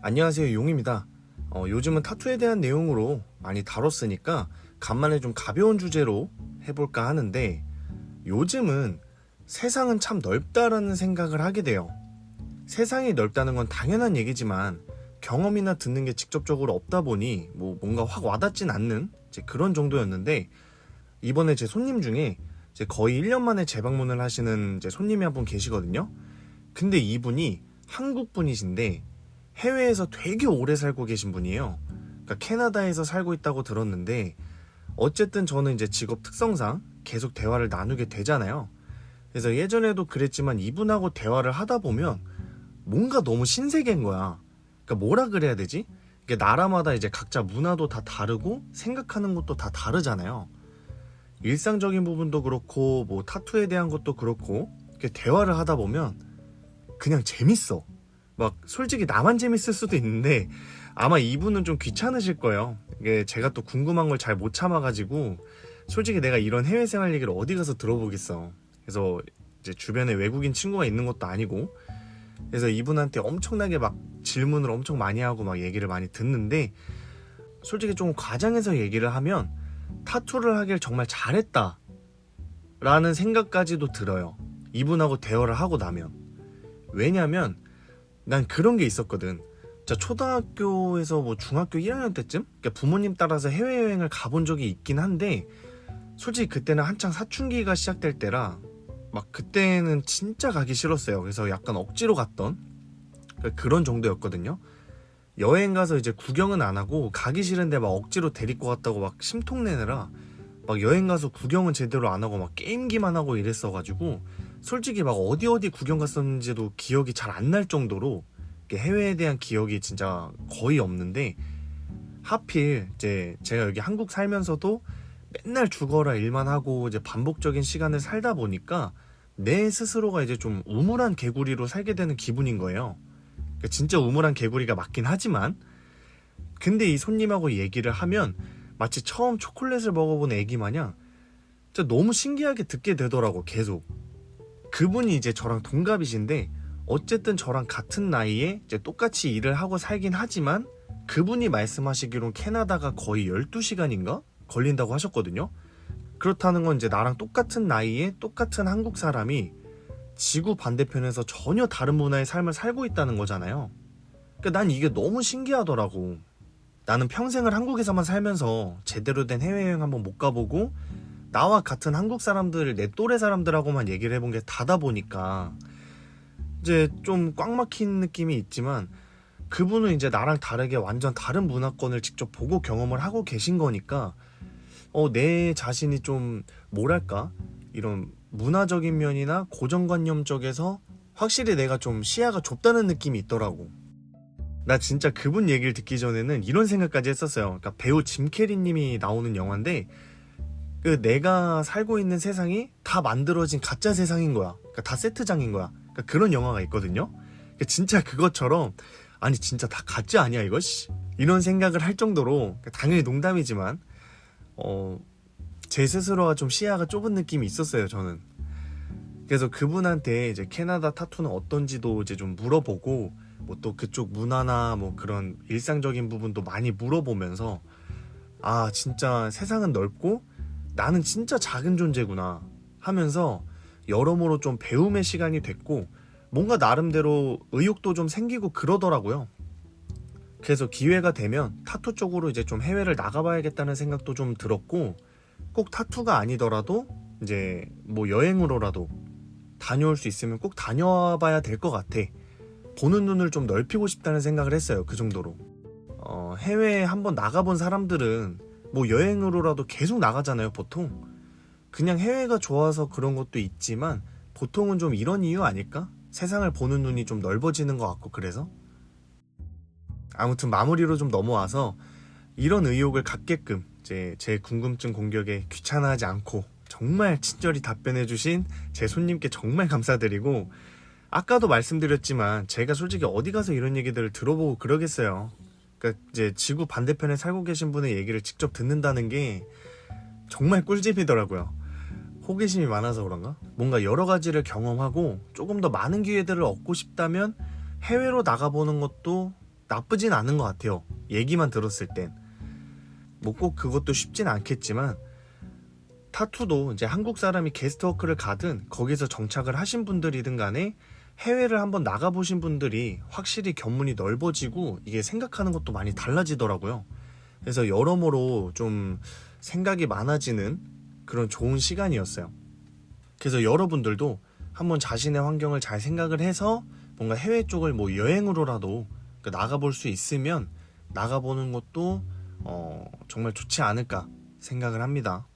안녕하세요 용입니다. 어, 요즘은 타투에 대한 내용으로 많이 다뤘으니까 간만에 좀 가벼운 주제로 해볼까 하는데 요즘은 세상은 참 넓다라는 생각을 하게 돼요. 세상이 넓다는 건 당연한 얘기지만 경험이나 듣는 게 직접적으로 없다 보니 뭐 뭔가 확 와닿진 않는 그런 정도였는데 이번에 제 손님 중에 거의 1년 만에 재방문을 하시는 손님이 한 분 계시거든요. 근데 이분이 한국 분이신데 해외에서 되게 오래 살고 계신 분이에요. 그러니까 캐나다에서 살고 있다고 들었는데 어쨌든 저는 이제 직업 특성상 계속 대화를 나누게 되잖아요. 그래서 예전에도 그랬지만 이분하고 대화를 하다 보면 뭔가 너무 신세계인 거야. 그러니까 뭐라 그래야 되지? 이게 나라마다 이제 각자 문화도 다 다르고 생각하는 것도 다 다르잖아요. 일상적인 부분도 그렇고 뭐 타투에 대한 것도 그렇고 대화를 하다 보면 그냥 재밌어. 막 솔직히 나만 재밌을 수도 있는데 아마 이분은 좀 귀찮으실 거예요. 이게 제가 또 궁금한 걸 잘 못 참아가지고 솔직히 내가 이런 해외 생활 얘기를 어디 가서 들어보겠어. 그래서 이제 주변에 외국인 친구가 있는 것도 아니고 그래서 이분한테 엄청나게 막 질문을 엄청 많이 하고 막 얘기를 많이 듣는데 솔직히 좀 과장해서 얘기를 하면 타투를 하길 정말 잘했다 라는 생각까지도 들어요. 이분하고 대화를 하고 나면 왜냐면 난 그런 게 있었거든. 자, 초등학교에서 뭐 중학교 1학년 때쯤? 그러니까 부모님 따라서 해외여행을 가본 적이 있긴 한데, 솔직히 그때는 한창 사춘기가 시작될 때라, 막 그때는 진짜 가기 싫었어요. 그래서 약간 억지로 갔던 그러니까 그런 정도였거든요. 여행 가서 이제 구경은 안 하고 가기 싫은데 막 억지로 데리고 갔다고 막 심통 내느라 막 여행 가서 구경은 제대로 안 하고 막 게임기만 하고 이랬어가지고 솔직히 막 어디 어디 구경 갔었는지도 기억이 잘 안 날 정도로 해외에 대한 기억이 진짜 거의 없는데 하필 이제 제가 여기 한국 살면서도 맨날 죽어라 일만 하고 이제 반복적인 시간을 살다 보니까 내 스스로가 이제 좀 우물한 개구리로 살게 되는 기분인 거예요. 그러니까 진짜 우물한 개구리가 맞긴 하지만 근데 이 손님하고 얘기를 하면 마치 처음 초콜릿을 먹어본 애기 마냥 진짜 너무 신기하게 듣게 되더라고 계속 그분이 이제 저랑 동갑이신데 어쨌든 저랑 같은 나이에 이제 똑같이 일을 하고 살긴 하지만 그분이 말씀하시기론 캐나다가 거의 12시간인가 걸린다고 하셨거든요. 그렇다는 건 이제 나랑 똑같은 나이에 똑같은 한국 사람이 지구 반대편에서 전혀 다른 문화의 삶을 살고 있다는 거잖아요. 그러니까 난 이게 너무 신기하더라고. 나는 평생을 한국에서만 살면서 제대로 된 해외여행 한번 못 가보고 나와 같은 한국 사람들, 내 또래 사람들하고만 얘기를 해본 게 다다 보니까 이제 좀 꽉 막힌 느낌이 있지만 그분은 이제 나랑 다르게 완전 다른 문화권을 직접 보고 경험을 하고 계신 거니까 어, 내 자신이 좀 뭐랄까 이런 문화적인 면이나 고정관념 쪽에서 확실히 내가 좀 시야가 좁다는 느낌이 있더라고. 나 진짜 그분 얘기를 듣기 전에는 이런 생각까지 했었어요. 그러니까 배우 짐 캐리님이 나오는 영화인데 그 내가 살고 있는 세상이 다 만들어진 가짜 세상인 거야. 그러니까 다 세트장인 거야. 그러니까 그런 영화가 있거든요. 그러니까 진짜 그것처럼 아니 진짜 다 가짜 아니야 이거 씨. 이런 생각을 할 정도로 그러니까 당연히 농담이지만 어, 제 스스로가 좀 시야가 좁은 느낌이 있었어요 저는. 그래서 그분한테 이제 캐나다 타투는 어떤지도 이제 좀 물어보고 뭐 또 그쪽 문화나 뭐 그런 일상적인 부분도 많이 물어보면서 아 진짜 세상은 넓고 나는 진짜 작은 존재구나 하면서 여러모로 좀 배움의 시간이 됐고 뭔가 나름대로 의욕도 좀 생기고 그러더라고요. 그래서 기회가 되면 타투 쪽으로 이제 좀 해외를 나가봐야겠다는 생각도 좀 들었고 꼭 타투가 아니더라도 이제 뭐 여행으로라도 다녀올 수 있으면 꼭 다녀와봐야 될 것 같아. 보는 눈을 좀 넓히고 싶다는 생각을 했어요. 그 정도로. 어, 해외에 한번 나가본 사람들은 뭐 여행으로라도 계속 나가잖아요, 보통. 그냥 해외가 좋아서 그런 것도 있지만 보통은 좀 이런 이유 아닐까? 세상을 보는 눈이 좀 넓어지는 것 같고 그래서 아무튼 마무리로 좀 넘어와서 이런 의욕을 갖게끔 이제 제 궁금증 공격에 귀찮아하지 않고 정말 친절히 답변해주신 제 손님께 정말 감사드리고 아까도 말씀드렸지만 제가 솔직히 어디 가서 이런 얘기들을 들어보고 그러겠어요. 그러니까 이제 지구 반대편에 살고 계신 분의 얘기를 직접 듣는다는 게 정말 꿀잼이더라고요. 호기심이 많아서 그런가? 뭔가 여러 가지를 경험하고 조금 더 많은 기회들을 얻고 싶다면 해외로 나가보는 것도 나쁘진 않은 것 같아요. 얘기만 들었을 땐. 뭐 꼭 그것도 쉽진 않겠지만 타투도 이제 한국 사람이 게스트워크를 가든 거기서 정착을 하신 분들이든 간에 해외를 한번 나가보신 분들이 확실히 견문이 넓어지고 이게 생각하는 것도 많이 달라지더라고요. 그래서 여러모로 좀 생각이 많아지는 그런 좋은 시간이었어요. 그래서 여러분들도 한번 자신의 환경을 잘 생각을 해서 뭔가 해외 쪽을 뭐 여행으로라도 그 나가볼 수 있으면 나가보는 것도 어, 정말 좋지 않을까 생각을 합니다.